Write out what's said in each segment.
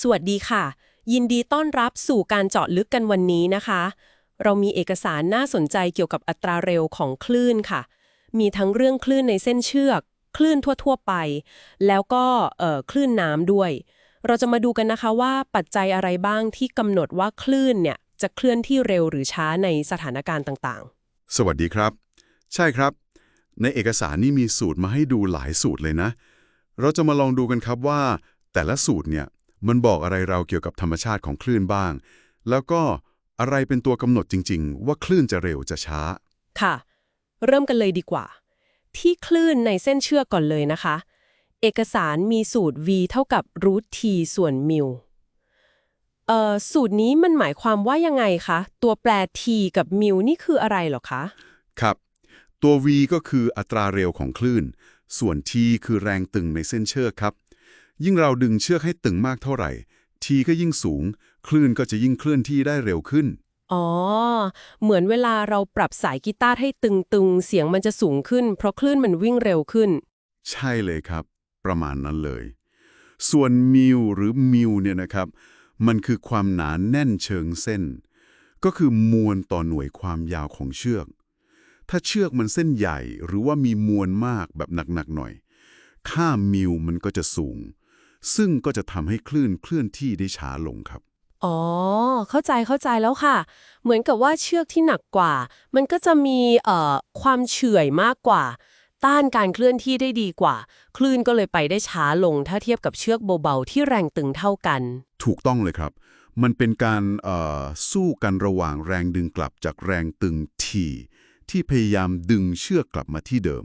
สวัสดีค่ะ ยินดีต้อนรับสู่การเจาะลึกกันวันนี้นะคะ เรามีเอกสารน่าสนใจเกี่ยวกับอัตราเร็วของคลื่นค่ะ มีทั้งเรื่องคลื่นในเส้นเชือก คลื่นทั่ว ๆ ไป แล้วก็เอ่อคลื่นน้ำด้วย เราจะมาดูกันนะคะว่าปัจจัยอะไรบ้างที่กำหนดว่าคลื่นเนี่ยจะเคลื่อนที่เร็วหรือช้าในสถานการณ์ต่างสวัสดีครับ ใช่ครับ ในเอกสารนี่มีสูตรมาให้ดูหลายสูตรเลยนะ เราจะมาลองดูกันครับว่า แต่ละสูตรเนี่ย มันบอกอะไรเราเกี่ยวกับธรรมชาติของคลื่นบ้าง แล้วก็อะไรเป็นตัวกำหนดจริง ๆ ว่าคลื่นจะเร็วจะช้าๆค่ะ เริ่มกันเลยดีกว่า ที่คลื่นในเส้นเชือกก่อนเลยนะคะ เอกสารมีสูตร v เท่ากับ root t ส่วนมิวเอ่อสูตรนี้มันหมายความว่ายังไงคะ ตัวแปร t กับมิวนี่คืออะไรเหรอคะ ครับ ตัว v ก็คืออัตราเร็วของคลื่น ส่วน t คือแรงตึงในเส้นเชือกครับ ยิ่งเราดึงเชือกให้ตึงมากเท่าไหร่ t ก็ยิ่งสูง คลื่นก็จะยิ่งเคลื่อนที่ได้เร็วขึ้น อ๋อ เหมือนเวลาเราปรับสายกีตาร์ให้ตึงๆ เสียงมันจะสูงขึ้น เพราะคลื่นมันวิ่งเร็วขึ้น ใช่เลยครับ ประมาณนั้นเลย ส่วนมิวหรือมิวเนี่ยนะครับ มันคือความหนาแน่นเชิงเส้น ก็คือมวลต่อหน่วยความยาวของเชือก ถ้าเชือกมันเส้นใหญ่หรือว่ามีมวลมากแบบหนักๆหน่อย ค่ามิวมันก็จะสูง ซึ่งก็จะทำให้คลื่นเคลื่อนที่ได้ช้าลงครับ อ๋อ เข้าใจเข้าใจแล้วค่ะ เหมือนกับว่าเชือกที่หนักกว่า มันก็จะมีเอ่อความเฉื่อยมากกว่า ต้านการเคลื่อนที่ได้ดีกว่า คลื่นก็เลยไปได้ช้าลงถ้าเทียบกับเชือกเบาๆที่แรงตึงเท่ากัน ถูกต้องเลยครับ มันเป็นการเอ่อสู้กันระหว่างแรงดึงกลับจากแรงตึงทีที่พยายามดึงเชือกกลับมาที่เดิม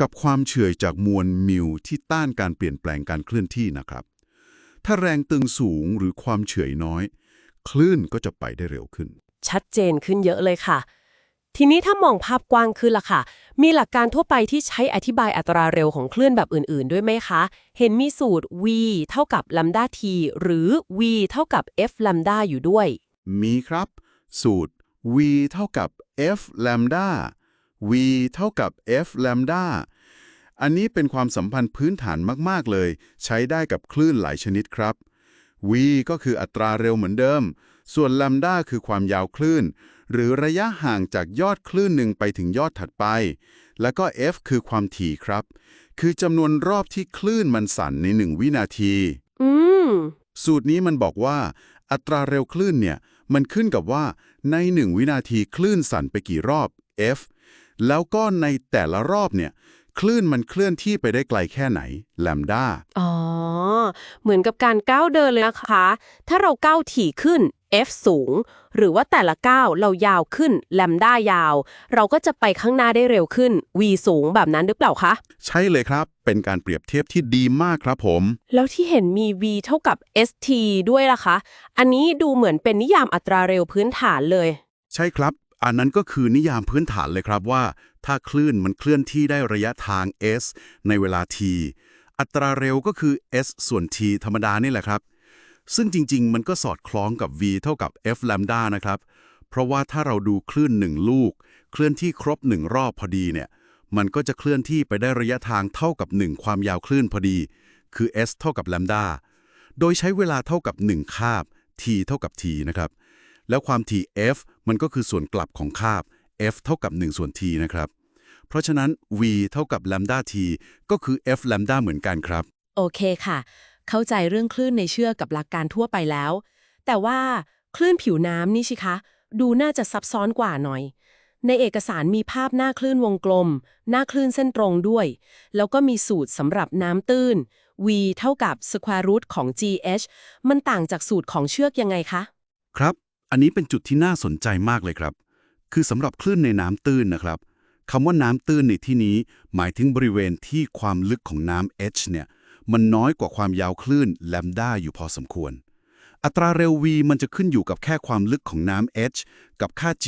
กับความเฉื่อยจากมวลมิวที่ต้านการเปลี่ยนแปลงการเคลื่อนที่นะครับ ถ้าแรงตึงสูงหรือความเฉื่อยน้อย คลื่นก็จะไปได้เร็วขึ้น ชัดเจนขึ้นเยอะเลยค่ะ ทีนี้ถ้ามองภาพกว้างขึ้นล่ะค่ะ มีหลักการทั่วไปที่ใช้อธิบายอัตราเร็วของคลื่นแบบอื่น ๆ ด้วยไหมคะ เห็นมีสูตร v เท่ากับ lambda t หรือ v เท่ากับ f lambda อยู่ด้วย มีครับ สูตร v เท่ากับ f lambda v เท่ากับ f lambda อันนี้เป็นความสัมพันธ์พื้นฐานมาก ๆ เลย ใช้ได้กับคลื่นหลายชนิดครับ v ก็คืออัตราเร็วเหมือนเดิม ส่วน lambda คือความยาวคลื่น หรือระยะห่างจากยอดคลื่นหนึ่งไปถึงยอดถัดไป แล้วก็ f คือความถี่ครับ คือจำนวนรอบที่คลื่นมันสั่นในหนึ่งวินาที อืมสูตรนี้มันบอกว่า อัตราเร็วคลื่นเนี่ย มันขึ้นกับว่าในหนึ่งวินาทีคลื่นสั่นไปกี่รอบ f แล้วก็ในแต่ละรอบเนี่ยคลื่นมันเคลื่อนที่ไปได้ไกลแค่ไหน lambda อ๋อ เหมือนกับการก้าวเดินเลยนะคะ ถ้าเราก้าวถี่ขึ้น f สูง หรือว่าแต่ละก้าวเรายาวขึ้น lambda ยาว เราก็จะไปข้างหน้าได้เร็วขึ้น v สูงแบบนั้นหรือเปล่าคะ ใช่เลยครับ เป็นการเปรียบเทียบที่ดีมากครับผม แล้วที่เห็นมี v เท่ากับ st ด้วยล่ะคะ อันนี้ดูเหมือนเป็นนิยามอัตราเร็วพื้นฐานเลย ใช่ครับ อันนั้นก็คือนิยามพื้นฐานเลยครับว่า ถ้าคลื่นมันเคลื่อนที่ได้ระยะทาง s ในเวลา t อัตราเร็วก็คือ s ส่วน t ธรรมดานี่แหละครับ ซึ่งจริง ๆ มันก็สอดคล้องกับ v เท่ากับ f lambda นะครับ เพราะว่าถ้าเราดูคลื่นหนึ่งลูก เคลื่อนที่ครบหนึ่งรอบพอดีเนี่ย มันก็จะเคลื่อนที่ไปได้ระยะทางเท่ากับ 1 ความยาวคลื่นพอดี คือ s เท่ากับ lambda โดยใช้เวลาเท่ากับ 1 คาบ t เท่ากับ t นะครับ แล้วความถี่ f มันก็คือส่วนกลับของคาบ f เท่ากับ 1 ส่วน t นะครับ เพราะฉะนั้น v เท่ากับ lambda t ก็คือ f lambda เหมือนกันครับ โอเคค่ะ เข้าใจเรื่องคลื่นในเชือกกับหลักการทั่วไปแล้ว แต่ว่าคลื่นผิวน้ำนี่สิคะ ดูน่าจะซับซ้อนกว่าหน่อย ในเอกสารมีภาพหน้าคลื่นวงกลม หน้าคลื่นเส้นตรงด้วย แล้วก็มีสูตรสำหรับน้ำตื้น v เท่ากับ square root ของ gh มันต่างจากสูตรของเชือกยังไงคะ ครับ อันนี้เป็นจุดที่น่าสนใจมากเลยครับ คือสำหรับคลื่นในน้ำตื้นนะครับคำว่าน้ำตื้นในที่นี้หมายถึงบริเวณที่ความลึกของน้ำ h เนี่ยมันน้อยกว่าความยาวคลื่น lambda อยู่พอสมควร อัตราเร็ว v มันจะขึ้นอยู่กับแค่ความลึกของน้ำ h กับค่า g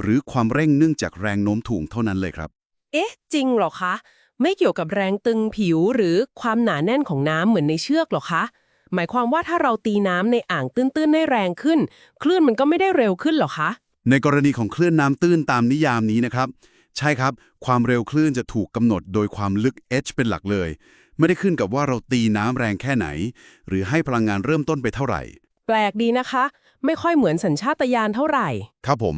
หรือความเร่งเนื่องจากแรงโน้มถ่วงเท่านั้นเลยครับ เอ๊ะ จริงเหรอคะ ไม่เกี่ยวกับแรงตึงผิวหรือความหนาแน่นของน้ำเหมือนในเชือกหรอคะ หมายความว่าถ้าเราตีน้ำในอ่างตื้นๆได้แรงขึ้น คลื่นมันก็ไม่ได้เร็วขึ้นหรอคะ ในกรณีของคลื่นน้ำตื้นตามนิยามนี้นะครับ ใช่ครับ ความเร็วคลื่นจะถูกกำหนดโดยความลึก h เป็นหลักเลย ไม่ได้ขึ้นกับว่าเราตีน้ำแรงแค่ไหน หรือให้พลังงานเริ่มต้นไปเท่าไหร่ แปลกดีนะคะ ไม่ค่อยเหมือนสัญชาตญาณเท่าไหร่ ครับผม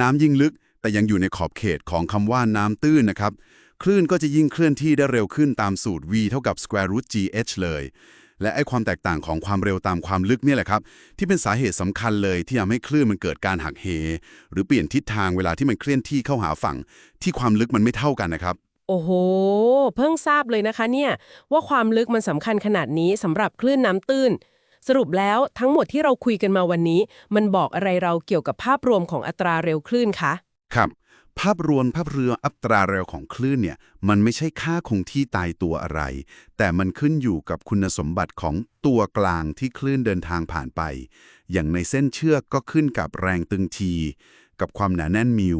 น้ำยิ่งลึกแต่ยังอยู่ในขอบเขตของคำว่าน้ำตื้นนะครับคลื่นก็จะยิ่งเคลื่อนที่ได้เร็วขึ้นตามสูตร v เท่ากับ square root gh เลย และไอ้ความแตกต่างของความเร็วตามความลึกเนี่ยแหละครับ ที่เป็นสาเหตุสำคัญเลยที่ทำให้คลื่นมันเกิดการหักเห หรือเปลี่ยนทิศทางเวลาที่มันเคลื่อนที่เข้าหาฝั่ง ที่ความลึกมันไม่เท่ากันนะครับ โอ้โห เพิ่งทราบเลยนะคะเนี่ยว่าความลึกมันสำคัญขนาดนี้สำหรับคลื่นน้ำตื้น สรุปแล้วทั้งหมดที่เราคุยกันมาวันนี้ มันบอกอะไรเราเกี่ยวกับภาพรวมของอัตราเร็วคลื่นคะครับ ภาพรวมภาพเรืออัตราเร็วของคลื่นเนี่ยมันไม่ใช่ค่าคงที่ตายตัวอะไร แต่มันขึ้นอยู่กับคุณสมบัติของตัวกลางที่คลื่นเดินทางผ่านไป อย่างในเส้นเชือกก็ขึ้นกับแรงตึงที กับความหนาแน่นมิว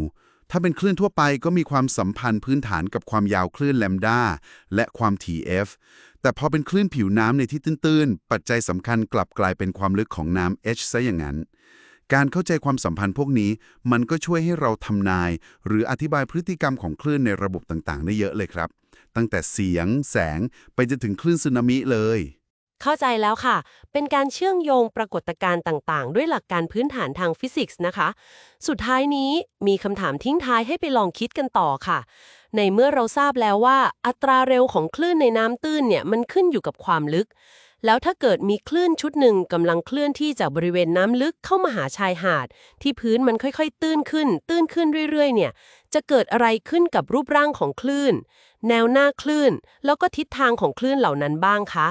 ถ้าเป็นคลื่นทั่วไปก็มีความสัมพันธ์พื้นฐานกับความยาวคลื่นแลมดาและความ TF แต่พอเป็นคลื่นผิวน้ำในที่ตื้น ๆ ปัจจัยสำคัญกลับกลายเป็นความลึกของน้ำ H ซะอย่างนั้น การเข้าใจความสัมพันธ์พวกนี้ มันก็ช่วยให้เราทำนาย หรืออธิบายพฤติกรรมของคลื่นในระบบต่างๆ ได้เยอะเลยครับ ตั้งแต่เสียง แสง ไปจนถึงคลื่นสึนามิเลย เข้าใจแล้วค่ะ เป็นการเชื่อมโยงปรากฏการณ์ต่างๆ ด้วยหลักการพื้นฐานทางฟิสิกส์นะคะ สุดท้ายนี้มีคำถามทิ้งท้ายให้ไปลองคิดกันต่อค่ะ ในเมื่อเราทราบแล้วว่า อัตราเร็วของคลื่นในน้ำตื้นเนี่ยมันขึ้นอยู่กับความลึก แล้วถ้าเกิดมีคลื่นชุดหนึ่งกำลังเคลื่อนที่จากบริเวณน้ำลึกเข้ามาหาชายหาด ที่พื้นมันค่อยๆ ตื้นขึ้น ตื้นขึ้นเรื่อยๆ เนี่ย จะเกิดอะไรขึ้นกับรูปร่างของคลื่น แนวหน้าคลื่น แล้วก็ทิศทางของคลื่นเหล่านั้นบ้างคะ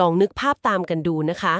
ลองนึกภาพตามกันดูนะคะ